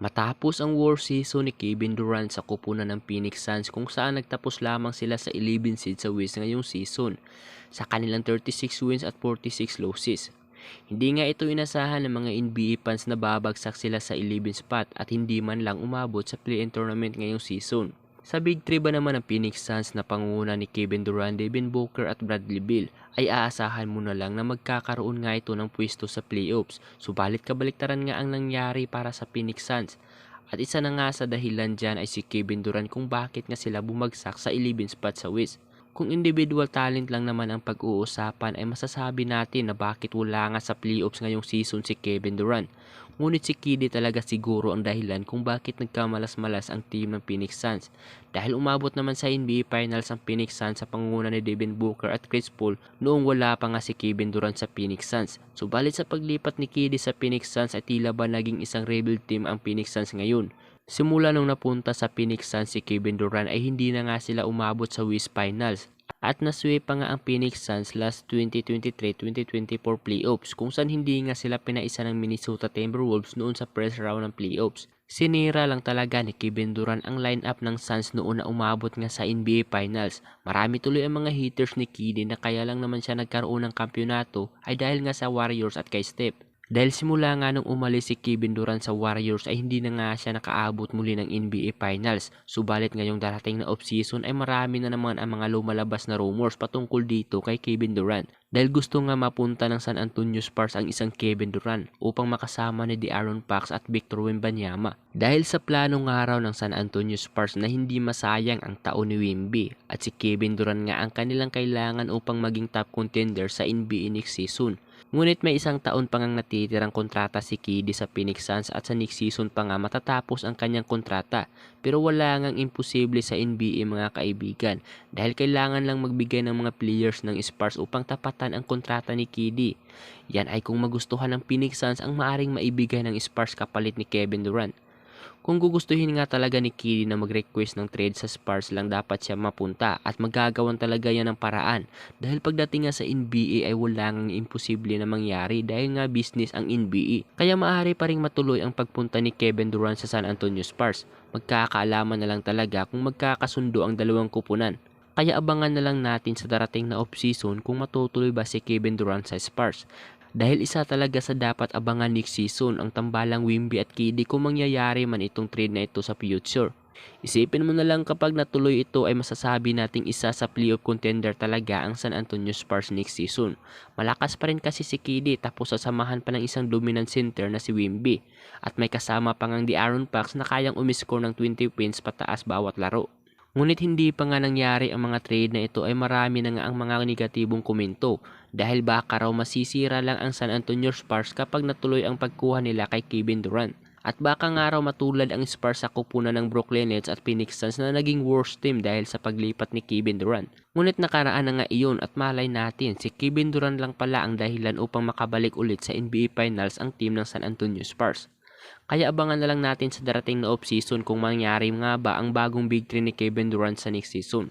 Matapos ang war season ni Kevin Durant sa kupunan ng Phoenix Suns kung saan nagtapos lamang sila sa 11 seed sa West ngayong season sa kanilang 36 wins at 46 losses. Hindi nga ito inasahan ng mga NBA fans na babagsak sila sa 11 spot at hindi man lang umabot sa play-in tournament ngayong season. Sa Big 3 ba naman ng Phoenix Suns na pangunguna ni Kevin Durant, Devin Booker at Bradley Beal ay aasahan mo na lang na magkakaroon nga ito ng pwesto sa playoffs. Subalit kabaliktaran nga ang nangyari para sa Phoenix Suns. At isa na nga sa dahilan dyan ay si Kevin Durant kung bakit nga sila bumagsak sa 11 spot sa West. Kung individual talent lang naman ang pag-uusapan ay masasabi natin na bakit wala nga sa playoffs ngayong season si Kevin Durant. Ngunit si KD talaga siguro ang dahilan kung bakit nagkamalas-malas ang team ng Phoenix Suns. Dahil umabot naman sa NBA Finals ang Phoenix Suns sa pangunguna ni Devin Booker at Chris Paul noong wala pa nga si Kevin Durant sa Phoenix Suns. Subalit sa paglipat ni KD sa Phoenix Suns ay tila ba naging isang rebuild team ang Phoenix Suns ngayon. Simula nung napunta sa Phoenix Suns si Kevin Durant ay hindi na nga sila umabot sa West Finals at naswi pa nga ang Phoenix Suns last 2023-2024 playoffs kung saan hindi nga sila pinaisa ng Minnesota Timberwolves noon sa first round ng playoffs. Sinira lang talaga ni Kevin Durant ang lineup ng Suns noon na umabot nga sa NBA Finals. Marami tuloy ang mga haters ni KD na kaya lang naman siya nagkaroon ng kampyonato ay dahil nga sa Warriors at kay Steph. Dahil simula nga nung umalis si Kevin Durant sa Warriors ay hindi na nga siya nakaabot muli ng NBA Finals. Subalit ngayong darating na offseason ay marami na naman ang mga lumalabas na rumors patungkol dito kay Kevin Durant. Dahil gusto nga mapunta ng San Antonio Spurs ang isang Kevin Durant upang makasama ni De'Aaron Fox at Victor Wembanyama. Dahil sa planong araw ng San Antonio Spurs na hindi masayang ang taon ni Wemby at si Kevin Durant nga ang kanilang kailangan upang maging top contender sa NBA next season. Ngunit may isang taon pa ngang natitirang kontrata si KD sa Phoenix Suns at sa next season pa nga matatapos ang kanyang kontrata. Pero wala ngang imposible sa NBA mga kaibigan dahil kailangan lang magbigay ng mga players ng Spurs upang tapatan ang kontrata ni KD. Yan ay kung magustuhan ng Phoenix Suns ang maaring maibigay ng Spurs kapalit ni Kevin Durant. Kung gugustuhin nga talaga ni Kili na mag-request ng trade sa Spurs lang dapat siya mapunta at magagawan talaga yan ng paraan dahil pagdating nga sa NBA ay wala ngang imposible na mangyari dahil nga business ang NBA. Kaya maaari pa rin matuloy ang pagpunta ni Kevin Durant sa San Antonio Spurs. Magkakaalaman na lang talaga kung magkakasundo ang dalawang kupunan. Kaya abangan na lang natin sa darating na off-season kung matutuloy ba si Kevin Durant sa Spurs. Dahil isa talaga sa dapat abangan next season ang tambalang Wimby at KD kung mangyayari man itong trade na ito sa future. Isipin mo na lang kapag natuloy ito ay masasabi nating isa sa playoff contender talaga ang San Antonio Spurs next season. Malakas pa rin kasi si KD tapos sasamahan pa ng isang dominant center na si Wimby. At may kasama pa ngang di Aaron Fox na kayang umiscore ng 20 points pataas bawat laro. Ngunit hindi pa nga nangyari ang mga trade na ito ay marami na nga ang mga negatibong komento dahil baka raw masisira lang ang San Antonio Spurs kapag natuloy ang pagkuha nila kay Kevin Durant. At baka nga raw matulad ang Spurs sa kupunan ng Brooklyn Nets at Phoenix Suns na naging worst team dahil sa paglipat ni Kevin Durant. Ngunit nakaraan na nga iyon at malay natin si Kevin Durant lang pala ang dahilan upang makabalik ulit sa NBA Finals ang team ng San Antonio Spurs. Kaya abangan na lang natin sa darating na off-season kung mangyari nga ba ang bagong Big 3 ni Kevin Durant sa next season.